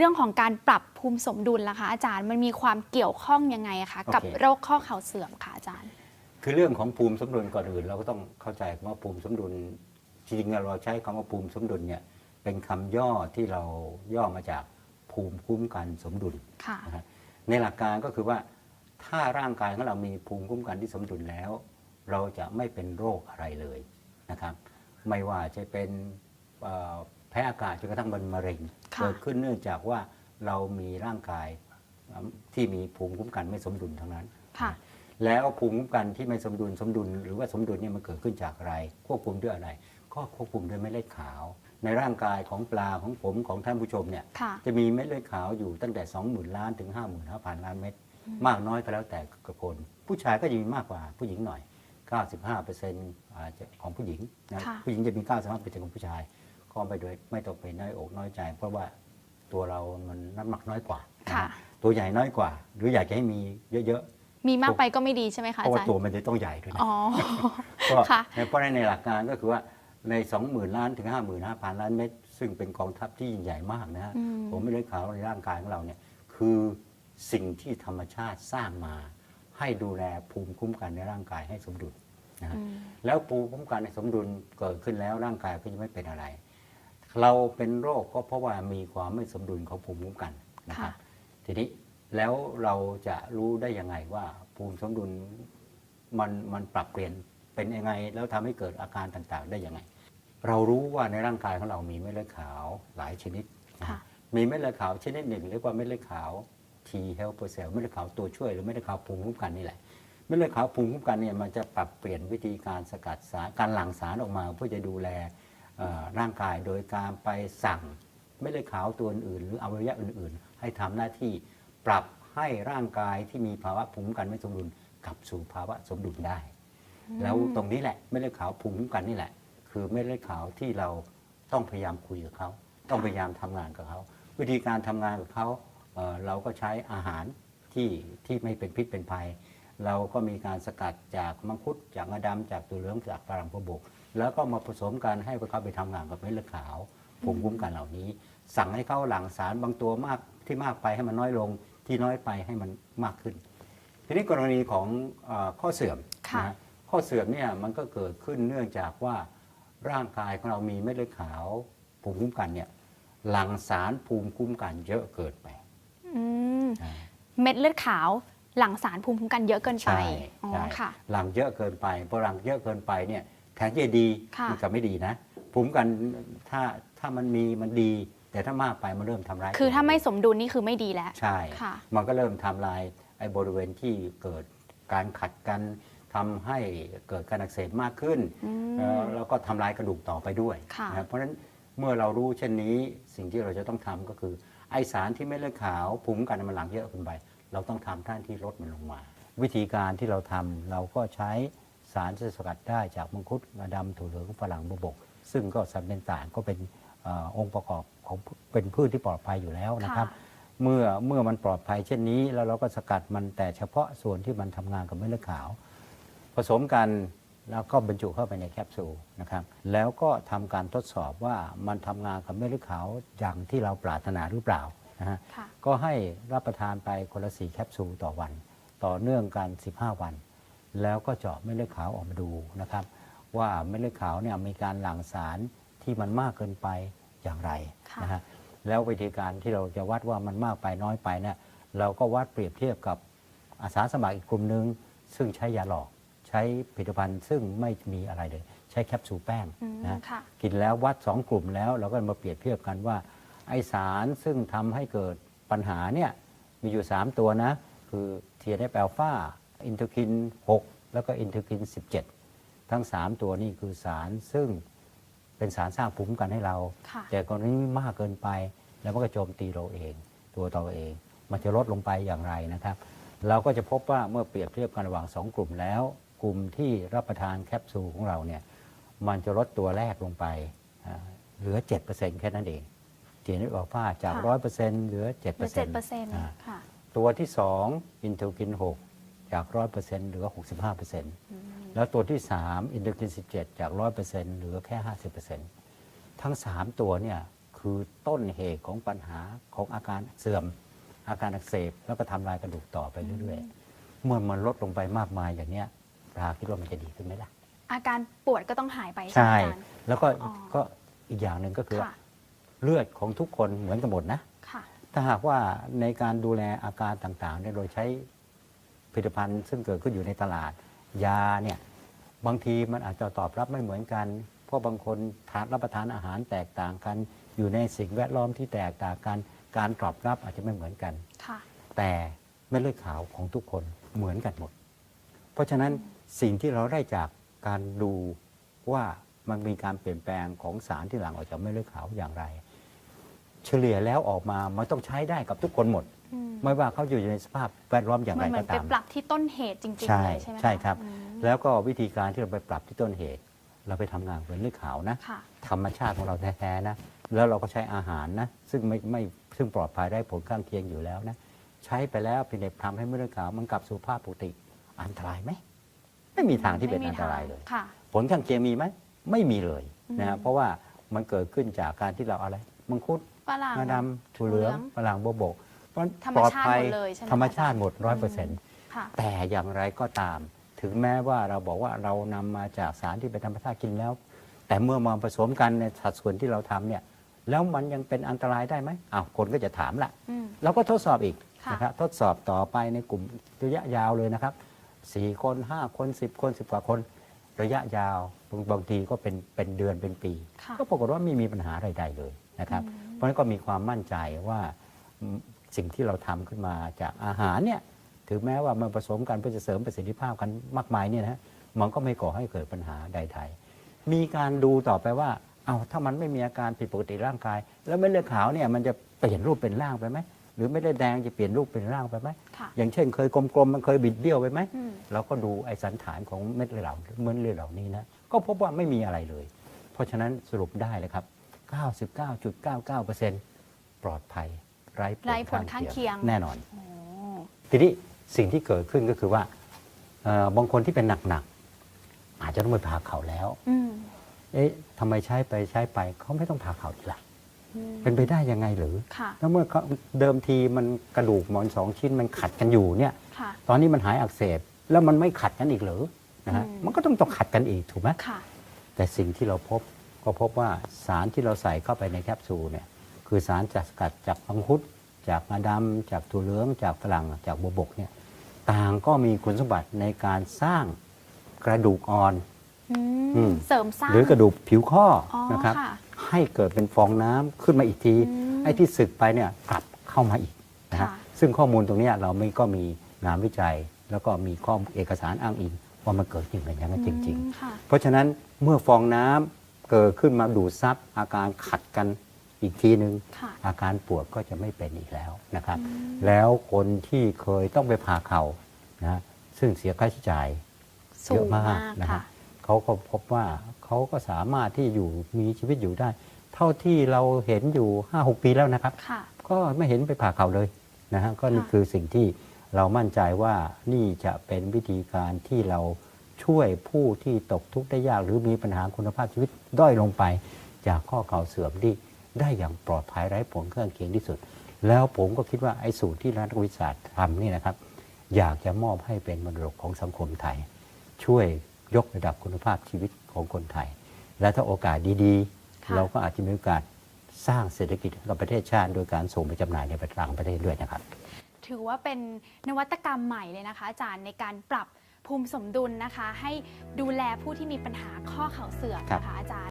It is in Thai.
เรื่องของการปรับภูมิสมดุลล่ะคะอาจารย์มันมีความเกี่ยวข้องยังไงอะคะโอเคกับโรคข้อเข่าเสื่อมค่ะอาจารย์ คือเรื่องของภูมิสมดุลก่อนอื่น เราก็ต้องเข้าใจว่าภูมิสมดุลจริงๆเราใช้คำว่าภูมิสมดุลเนี่ยเป็นคำย่อที่เราย่อมาจากภูมิคุ้มกันสมดุลค่ะนะฮะในหลักการก็คือว่าถ้าร่างกายของเรามีภูมิคุ้มกันที่สมดุลแล้ว เราจะไม่เป็นโรคอะไรเลยนะครับ ไม่ว่าจะเป็นเอ่อ แพ้อากาศจนกระทั่งเป็นมะเร็งค่ะเกิดขึ้นเนื่องจากว่าเรามีร่างกายเอ่อที่มีภูมิคุ้มกันไม่สมดุลทั้งนั้น ค่ะ แล้วภูมิคุ้มกันที่ไม่สมดุลสมดุล หรือว่าสมดุลเนี่ยมันเกิดขึ้นจากอะไร ควบคุมด้วยอะไร ก็ควบคุมด้วยเม็ดเลือดขาว ในร่างกายของปลาของผมของท่านผู้ชมเนี่ย ค่ะ จะมีเม็ดเลือดขาวอยู่ตั้งแต่ 20,000 ล้านถึง 55,000 ล้านเม็ดมากน้อยก็แล้วแต่กับคน ผู้ชายก็จะมีมากกว่าผู้หญิงหน่อย 95%อาจจะของผู้หญิงนะค่ะ ผู้หญิงจะมี 95%ของผู้ชาย ก็ไม่โดยไม่ต้องไปน้อยอกน้อยใจ เพราะว่าตัวเรามันน้ำหนักน้อยกว่านะค่ะ ตัวใหญ่น้อยกว่า หรืออยากจะให้มีเยอะมีมากไปก็ไม่ดีใช่ไหมๆ คะเพราะอาว่าจารย์ ตัวมันจะต้องใหญ่ด้วยนะอ๋อ ก็ค่ะ เพราะฉะนั้นในหลักการก็คือว่าใน 20,000 ล้านถึง 55,000 ล้านเม็ดซึ่งเป็นกองทัพที่ยิ่งใหญ่มากนะฮะ อืม ผมไม่เลือดขาวในร่างกายของเราเนี่ยคือสิ่งที่ธรรมชาติสร้างมา ให้ดูแลภูมิคุ้มกันในร่างกายให้สมดุลนะฮะอืม แล้วภูมิคุ้มกันในสมดุลเกิดขึ้นแล้วร่างกายก็จะไม่เป็นอะไร เราเป็นโรคก็เพราะว่ามีความไม่สมดุลของภูมิคุ้มกันนะครับค่ะทีนี้แล้วเราจะรู้ได้ยังไงว่าภูมิสมดุลมันมันปรับเปลี่ยนเป็นยังไง แล้วทำให้เกิดอาการต่างๆ ได้ยังไง เรารู้ว่าในร่างกายของเรามีเม็ดเลือดขาวหลายชนิดนะค่ะมีเม็ดเลือดขาวชนิดหนึ่งเรียกว่าเม็ดเลือดขาว T helper cell เม็ดเลือดขาวตัวช่วยหรือเม็ดเลือดขาวภูมิคุ้มกันนี่แหละเม็ดเลือดขาวภูมิคุ้มกันเนี่ยมันจะปรับเปลี่ยนวิธีการสกัดสารการหลั่งสารออกมาเพื่อจะดูแลเอ่อ ร่างกายโดยการไปสั่งเม็ดเลือดขาวตัวอื่นๆหรืออวัยวะอื่น ๆ ให้ทำหน้าที่ปรับให้ร่างกายที่มีภาวะภูมิคุ้มกันไม่สมดุลกลับสู่ภาวะสมดุลได้ แล้วตรงนี้แหละเม็ดเลือดขาวภูมิคุ้มกันนี่แหละ คือเม็ดเลือดขาวที่เราต้องพยายามคุยกับเขาต้องพยายามทำงานกับเขาวิธีการทำงานกับเขาเอ่อเราก็ใช้อาหารที่ที่ไม่เป็นพิษเป็นภัย เราก็มีการสกัดจากมังคุดจากงาดำจากตัวเหลืองจากฝรั่งพบก แล้วก็มาผสมกันให้เขาไปทำงานกับเม็ดเลือดขาวภูมิคุ้มกันเหล่านี้ สั่งให้เขาหลั่งสารบางตัวมากที่มากไปให้มันน้อยลงที่น้อยไปให้มันมากขึ้น ทีนี้กรณีของเออข้อเสื่อมค่ะนะฮะข้อเสื่อมเนี่ยมันก็เกิดขึ้นเนื่องจากว่าร่างกายของเรามีเม็ดเลือดขาวภูมิคุ้มกันเนี่ยหลั่งสารภูมิคุ้มกันเยอะเกินไปอืมอ่าเม็ดเลือดขาวหลั่งสารภูมิคุ้มกันเยอะเกินไปใช่อ๋อใช่ค่ะหลังเยอะเกินไปพอหลังเยอะเกินไปเนี่ยแทนที่จะดีค่ะ มักลับไม่ดีนะภูมิคุ้มกันถ้าถ้ามันมีมันดี แต่ถ้ามากไปมันเริ่มทำร้ายคือถ้าไม่ตัวสมดุลนี่คือไม่ดีแล้ว ใช่ ค่ะ มันก็เริ่มทำลายไอ้บริเวณที่เกิดการขัดกันทำให้เกิดการอักเสบมากขึ้นอืม เอ่อแล้วก็ทำลายกระดูกต่อไปด้วยค่ะ นะเพราะฉะนั้นเมื่อเรารู้เช่นนี้สิ่งที่เราจะต้องทำก็คือไอสารที่ไม่เลือดขาวภูมิคุ้มกันมันหลังเยอะเกินไป เราต้องทำท่านที่ลดมันลงมา วิธีการที่เราทำเราก็ใช้ สารที่สกัดได้จากมังคุดงาดำถั่วเหลืองฝรั่งบวบก ซึ่งก็สารเป็นสารก็เป็นเออองค์ประกอบของเป็นพืชที่ปลอดภัยอยู่แล้วนะครับค่ะเมื่อเมื่อมันปลอดภัยเช่นนี้แล้วเราก็สกัดมันแต่เฉพาะส่วนที่มันทำงานกับเม็ดเลือดขาว ผสมกันแล้วก็บรรจุเข้าไปในแคปซูลนะครับ แล้วก็ทำการทดสอบว่ามันทำงานกับเม็ดเลือดขาวอย่างที่เราปรารถนาหรือเปล่านะฮะค่ะก็ให้รับประทานไปคนละสีแคปซูลต่อวัน ต่อเนื่องกัน 15 วัน แล้วก็เจาะเม็ดเลือดขาวออกมาดูนะครับ ว่าเม็ดเลือดขาวเนี่ยมีการหลั่งสารที่มันมากเกินไปอย่างไรค่ะนะฮะแล้ววิธีการที่เราจะวัดว่ามันมากไปน้อยไปเนี่ยเราก็วัดเปรียบเทียบกับอาสาสมัครอีกกลุ่มหนึ่งซึ่งใช้ยาหลอก ใช้ผลิตภัณฑ์ซึ่งไม่มีอะไรเลย ใช้แคปซูลแป้งอืมนะค่ะกินแล้ววัดสองกลุ่มแล้วเราก็มาเปรียบเทียบกันว่าไอสารซึ่งทำให้เกิดปัญหาเนี่ยมีอยู่ 3 ตัวนะ คือ TNF อ l ลฟา อินเทอร์คิน 6 แล้วก็อินเทอร์คิน 17 ทั้ง 3 ตัวนี่คือสารซึ่งเป็นสารสร้างภูมิคุ้มกันให้เราค่ะแต่กรณีมากเกินไป แล้วมันก็โจมตีเราเอง ตัวเราเอง มันจะลดลงไปอย่างไรนะครับ เราก็จะพบว่าเมื่อเปรียบเทียบกันระหว่าง 2 กลุ่มแล้ว กลุ่มที่รับประทานแคปซูลของเราเนี่ยมันจะลดตัวแรกลงไปอ่าเหลือ 7%แค่นั้นเองเทียนอัลฟาจากค่ะ100%เหลือ7%เหลือเจ็ดเปอร์เซ็นต์อ่าค่ะตัวที่ 2 อินเทอร์กิน 6 จาก 100%เหลือ 65%แล้วตัวที่ 3 อินเทอร์กิน 17 จาก 100%เหลือแค่ 50%ทั้ง 3 ตัวเนี่ยคือต้นเหตุของปัญหาของอาการเสื่อม อาการอักเสบ แล้วก็ทำลายกระดูกต่อไปเรื่อยๆ เมื่อมันลดลงไปมากมายอย่างเนี้ยปลาคิดว่ามันจะดีขึ้นไหมล่ะ อาการปวดก็ต้องหายไปใช่ไหมใช่อาจารย์ แล้วก็อ๋อ ก็อีกอย่างหนึ่งก็คือว่าค่ะเลือดของทุกคนเหมือนกันหมดนะ ค่ะ ถ้าหากว่าในการดูแลอาการต่างๆเนี่ยโดยใช้ ผลิตภัณฑ์ซึ่งเกิดขึ้นอยู่ในตลาด ยาเนี่ยบางทีมันอาจจะตอบรับไม่เหมือนกัน เพราะบางคนทานรับประทานอาหารแตกต่างกัน อยู่ในสิ่งแวดล้อมที่แตกต่างกัน การตอบรับอาจจะไม่เหมือนกันค่ะแต่เม็ดเลือดขาวของทุกคนเหมือนกันหมด เพราะฉะนั้นสิ่งที่เราได้จากการดูว่ามันมีการเปลี่ยนแปลงของสารที่หลั่งออกจากเม็ดเลือดขาวอย่างไร เฉลี่ยแล้วออกมามันต้องใช้ได้กับทุกคนหมดอืม ไม่ว่าเขาอยู่ในสภาพแวดล้อมอย่างมัไรนเหมืก็อนไปตาม ปรับที่ต้นเหตุจริงๆใช่เลยใช่ไหมะใช่ครับ อืมแล้วก็วิธีการที่เราไปปรับที่ต้นเหตุ เราไปทำงานกับเลือดขาวนะ ค่ะ ธรรมชาติของเราแท้ๆนะ แล้วเราก็ใช้อาหารนะ ซึ่งไม่ไม่ซึ่งปลอดภัยได้ผลข้างเคียงอยู่แล้วนะ ใช้ไปแล้วเป็นเด็กทำให้เม็ดเลือดขาวมันกลับสู่ภาพปกติ อันตรายไหม ไม่มีทางที่เป็นไม่มีอันตรายเลยทงค่ะ ผลข้างเคียงมีไหม ไม่มีเลยนะอืฮะม เพราะว่ามันเกิดขึ้นจากการที่เราอะไร มังคุดฝรั่ง งาดำถั่วเหลืองถั่วเหลืองฝรั่งโบวบก เพราะธรรมปลอดชาติภัยหมดเลยใช่ไหมธรรมชาติอาจารย์หมดร้อยเปอร์เซ็นต์ค่ะ แต่อย่างไรก็ตาม ถึงแม้ว่าเราบอกว่าเรานำมาจากสารที่เป็นธรรมชาติกินแล้ว แต่เมื่อมาผสมกันในสัดส่วนที่เราทำเนี่ยแล้วมันยังเป็นอันตรายได้ไหมอ้าวคนก็จะถามละ อืม เราก็ทดสอบอีกค่ะ นะครับทดสอบต่อไปในกลุ่มระยะยาวเลยนะครับสี่คนห้าคนสิบคนสิบกว่าคน ระยะยาวบางบางทีก็เป็นเป็นเดือนเป็นปี ค่ะ ก็ปรากฏว่าไม่มีปัญหาใดๆเลยนะครับอืมเพราะฉะนั้นก็มีความมั่นใจว่าอืม สิ่งที่เราทำขึ้นมาจากอาหารเนี่ยถึงแม้ว่ามันผสมกันเพื่อจะเสริมประสิทธิภาพกันมากมายเนี่ยนะฮะมันก็ไม่ก่อให้เกิดปัญหาใดๆมีการดูต่อไปว่าเอาถ้ามันไม่มีอาการผิดปกติร่างกาย แล้วเม็ดเลือดขาวเนี่ยมันจะเปลี่ยนรูปเป็นร่างไปไหมหรือเม็ดเลือดแดงจะเปลี่ยนรูปเป็นร่างไปไหมค่ะอย่างเช่นเคยกลมๆมันเคยบิดเบี้ยวไปไหมอืมเราก็ดูไอ้สันฐานของเม็ดเลือดเหล่าเม็ดเลือดเหล่านี้นะก็พบว่าไม่มีอะไรเลย เพราะฉะนั้นสรุปได้เลยครับ 99.99%ปลอดภัย ไร้ไร้ผลข้างเคียงแน่นอนโอ้ทีนี้สิ่งที่เกิดขึ้นก็คือว่าเอ่อบางคนที่เป็นหนักๆอาจจะต้องไปผ่าเข่าแล้วอืมเอ๊ะทำไมใช้ไปใช้ไปเขาไม่ต้องผ่าเข่าอีกล่ะอืมเป็นไปได้ยังไงหรือค่ะแล้วเมื่อเขาเดิมทีมันกระดูกหมอนสองชิ้นมันขัดกันอยู่เนี่ยค่ะตอนนี้มันหายอักเสบแล้วมันไม่ขัดกันอีกเหรือนะฮะอืมมันก็ต้องต้องขัดกันอีกถูกไหมค่ะแต่สิ่งที่เราพบก็พบว่าสารที่เราใส่เข้าไปในแคปซูลเนี่ย คือสารจากสกัดจากมังคุด จากงาดำจากถั่วเหลือง จากฝรั่งจากบัวบกเนี่ยต่างก็มีคุณสมบัติในการสร้างกระดูกอ่อนอือืมมเสริมสร้างหรือกระดูกผิวข้อออนะครับค่ะให้เกิดเป็นฟองน้ำขึ้นมาอีกทีอืมไอ้ที่สึกไปเนี่ยกลับเข้ามาอีกนะฮะค่ะซึ่งข้อมูลตรงเนี้ยเราไม่ก็มีงานวิจัย แล้วก็มีข้อเอกสารอ้างอิงว่ามันเกิดอย่างไรอย่างนั้นจริงอืมค่ะๆเพราะฉะนั้นเมื่อฟองน้ำเกิดขึ้นมาดูดซับอาการขัดกัน อีกทีหนึ่งค่ะอาการปวดก็จะไม่เป็นอีกแล้วนะครับ อืมแล้วคนที่เคยต้องไปผ่าเข่านะซึ่งเสียค่าใช้จ่าย สูเยอะงมามากกนะครัค่ะบเขาก็พบว่าเขาก็สามารถที่อยู่มีชีวิตอยู่ได้ เท่าที่เราเห็นอยู่ 5-6 ปีแล้วนะครับ ค่ะ ก็ไม่เห็นไปผ่าเข่าเลยนะฮะก็นี่ค่ะ คือสิ่งที่เรามั่นใจว่านี่จะเป็นวิธีการที่เราช่วยผู้ที่ตกทุกข์ได้ยาก หรือมีปัญหาคุณภาพชีวิตด้อยลงไป จากข้อเข่าเสื่อมที่ ได้อย่างปลอดภัยไร้ผลข้างเคียงที่สุด แล้วผมก็คิดว่าไอ้สูตรที่นักวิทยาศาสตร์ทำนี่นะครับ อยากจะมอบให้เป็นมรดกของสังคมไทย ช่วยยกระดับคุณภาพชีวิตของคนไทย และถ้าโอกาสดีค่ะๆเราก็อาจจะมีโอกาสสร้างเศรษฐกิจให้กับประเทศชาติ โดยการส่งไปจำหน่ายในต่างประเทศด้วยนะครับ ถือว่าเป็นนวัตกรรมใหม่เลยนะคะ อาจารย์ในการปรับภูมิสมดุลนะคะ ให้ดูแลผู้ที่มีปัญหาข้อเข่าเสื่อมนะคะอาจารย์